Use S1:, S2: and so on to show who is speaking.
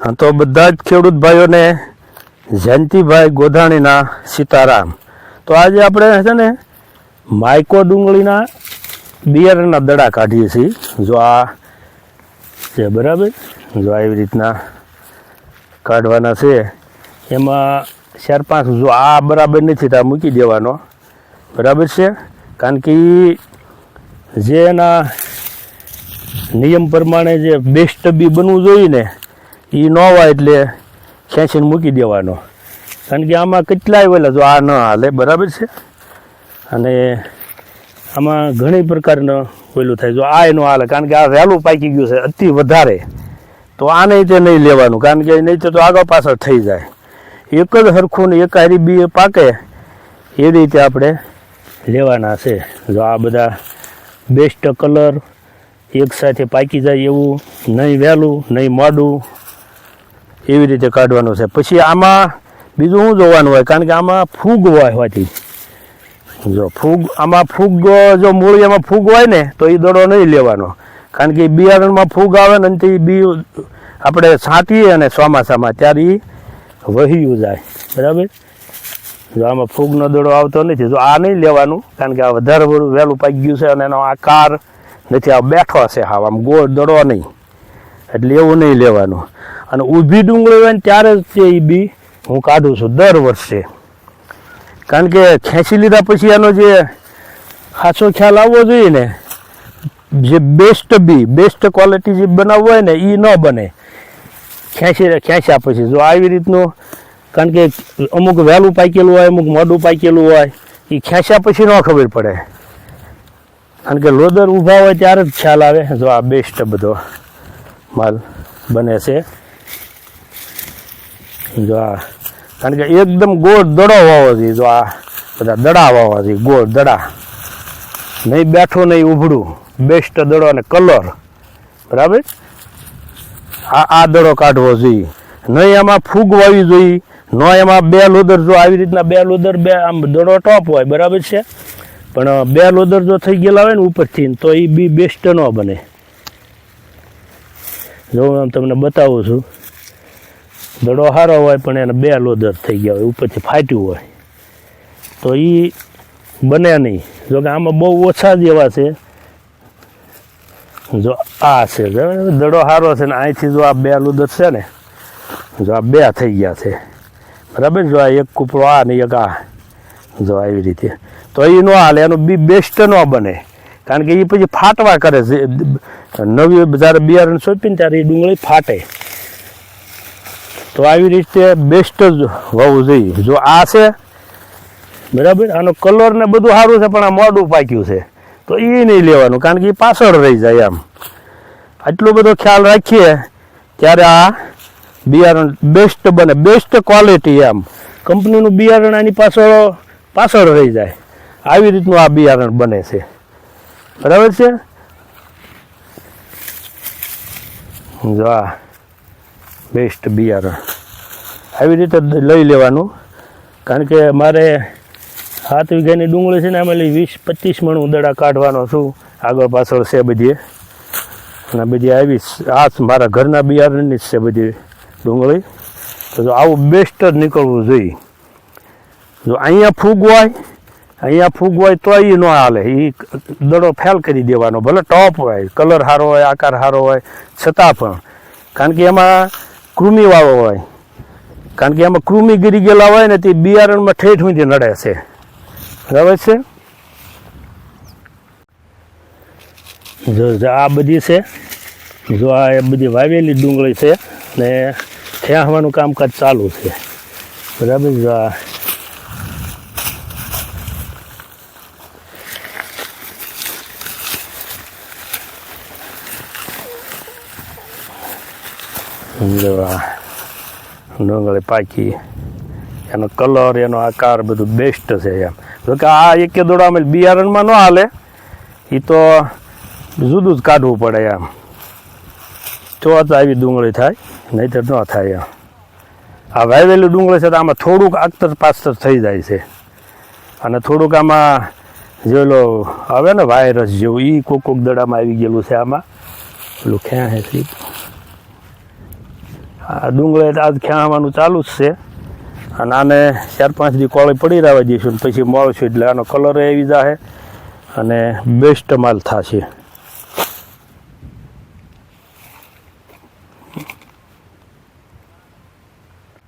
S1: હા, તો બધા જ ખેડૂત ભાઈઓને જયંતિભાઈ ગોધાણીના સીતારામ. તો આજે આપણે છે ને માઇકો ડુંગળીના બિયારણના દડા કાઢીએ છીએ. જો આ છે બરાબર? જો આવી રીતના કાઢવાના છે. એમાં ચાર પાંચ જો આ બરાબર નથી, તો મૂકી દેવાનો. બરાબર છે? કારણ કે જે એના નિયમ પ્રમાણે જે બેસ્ટ બી બનવું જોઈએ ને એ ન હોય એટલે ખેંચીને મૂકી દેવાનો. કારણ કે આમાં કેટલાય વેલા જો આ ન હાલે, બરાબર છે? અને આમાં ઘણી પ્રકારનું પેલું થાય. જો આ એનું હાલે, કારણ કે આ વહેલું પાકી ગયું છે, અતિ વધારે. તો આને તે નહીં લેવાનું, કારણ કે નહીં તો આગળ પાછળ થઈ જાય. એક જ સરખું ને એક હારી બી પાકે, એ રીતે આપણે લેવાના છે. જો આ બધા બેસ્ટ કલર એક સાથે પાકી જાય એવું, નહીં વહેલું, નહીં મોડું એવી રીતે કાઢવાનું છે. પછી આમાં બીજું શું જોવાનું હોય? કારણ કે આમાં ફૂગ હોય હોતી જો ફૂગ, આમાં ફૂગ, જો મૂળિયામાં ફૂગ હોય ને, તો એ દડો નહીં લેવાનો. કારણ કે બિયારણમાં ફૂગ આવે ને તે બી આપણે છાંટીએ અને ચોમાસામાં ત્યારે એ વહ્યું જાય. બરાબર? જો આમાં ફૂગનો દડો આવતો નથી. જો આ નહીં લેવાનું, કારણ કે આ વધારે વહેલું પાકી ગયું છે અને એનો આકાર નથી. આ બેઠો છે હાવ. આમ ગોળ દડો નહીં. એટલે એવું નહીં લેવાનું. અને ઊભી ડુંગળી હોય ને ત્યારે જ તે એ બી હું કાઢું છું દર વર્ષે. કારણ કે ખેંચી લીધા પછી એનો જે ખાસો ખ્યાલ આવવો જોઈએ ને, જે બેસ્ટ બી બેસ્ટ ક્વોલિટી જે બનાવવું હોય ને એ ન બને. ખેંચી ખેંચ્યા પછી જો આવી રીતનું, કારણ કે અમુક વહેલું પાકેલું હોય, અમુક મોડું પાકેલું હોય એ ખેંચ્યા પછી ન ખબર પડે. કારણ કે લોદર ઊભા હોય ત્યારે જ ખ્યાલ આવે, જો આ બેસ્ટ બધો માલ બને છે. જો આ, કારણ કે એકદમ ગોળ દડો વાવો જોઈએ જો આ બધા દડા વાવવા જોઈએ ગોળ દડા. નહીં બેઠો, નહીં ઉભડું. બેસ્ટ દડો અને કલર બરાબર? આ આ દડો કાઢવો જોઈએ. નહીં એમાં ફૂગ વાવી જોઈએ, ન એમાં બે લોદર જો આવી રીતના બે લોદર બે, આમ દડો ટોપ હોય, બરાબર છે? પણ બે લોદર જો થઈ ગયેલા હોય ને ઉપરથી, તો એ બી બેસ્ટ ન બને. જો હું આમ તમને બતાવું છું. દડો સારો હોય પણ એને બે લોદર થઈ ગયા હોય, ઉપરથી ફાટ્યું હોય. તો એ બને નહીં. જો કે આમાં બહુ ઓછા જ એવા છે. જો આ છે દડો સારો છે ને અહીંથી જો આ બે લોદર છે ને, જો આ બે થઈ ગયા છે. બરાબર? જો આ એક કૂપડો આ ને એક આ. જો આવી રીતે. તો એ ન હાલે, એનું બી બેસ્ટ ન બને. કારણ કે એ પછી ફાટવા કરે છે. નવી જ્યારે બિયારણ સોંપીને ત્યારે એ ડુંગળી ફાટે. તો આવી રીતે બેસ્ટ જ હોવું જોઈએ. જો આ છે, બરાબર? આનો કલર ને બધું સારું છે, પણ આ મોડું પાક્યું છે. તો એ નહીં લેવાનું, કારણ કે એ પાછળ રહી જાય આમ આટલો બધો ખ્યાલ રાખીએ, ત્યારે આ બિયારણ બેસ્ટ બને બેસ્ટ ક્વોલિટી એમ. કંપનીનું બિયારણ આની પાછળ પાછળ રહી જાય. આવી રીતનું આ બિયારણ બને છે. બરાબર છે? જો આ બેસ્ટ બિયારણ આવી રીતે લઈ લેવાનું. કારણ કે મારે સાત વીઘાની ડુંગળી છે ને, આમાં લઈ વીસ પચીસ મણ ઉદડા કાઢવાનો છું. આગળ પાછળ છે બધી. અને બધી આવી આ મારા ઘરના બિયારણની જ છે બધી ડુંગળી. તો જો આવું બેસ્ટ જ નીકળવું જોઈએ. જો અહીંયા ફૂગ હોય અહીંયા ફૂગ હોય તો એ ન હાલે. એ દડો ફેલ કરી દેવાનો. ભલે ટોપ હોય કલર સારો હોય, આકાર સારો હોય, છતાં પણ. કારણ કે એમાં કૃમિવાળો હોય. કારણ કે એમાં કૃમિ ગીરી ગયેલા હોય ને તે બિયારણમાં ઠેઠ સુધી નડે છે. બરાબર છે? જો આ બધી છે. જો, આ એ બધી વાવેલી ડુંગળી છે ને ખેંચવાનું કામકાજ ચાલુ છે. બરાબર જો, આ ડુંગળી પાકી. એનો કલર એનો આકાર બધું બેસ્ટ છે એમ. જોકે આ એક દોડામાં બિયારણમાં ન હાલે એ તો જુદું જ કાઢવું પડે એમ. તો આવી ડુંગળી થાય, નહીતર ન થાય એમ. આ વાવેલી ડુંગળી છે તો આમાં થોડુંક આગતર પાસ્તર થઈ જાય છે. અને થોડુંક આમાં જે ઓલો આવે ને વાયરસ જેવું એ કોક કોક દડામાં આવી ગયેલું છે આમાં. પેલું ક્યાં હે ડુંગળી આજ ખ્યાવાનું ચાલુ જ છે. અને આને ચાર પાંચ દી કોળી પડી રહેવા દઈશું પછી મળશું એટલે આનો કલર એવી જાહે. અને બેસ્ટ માલ થશે.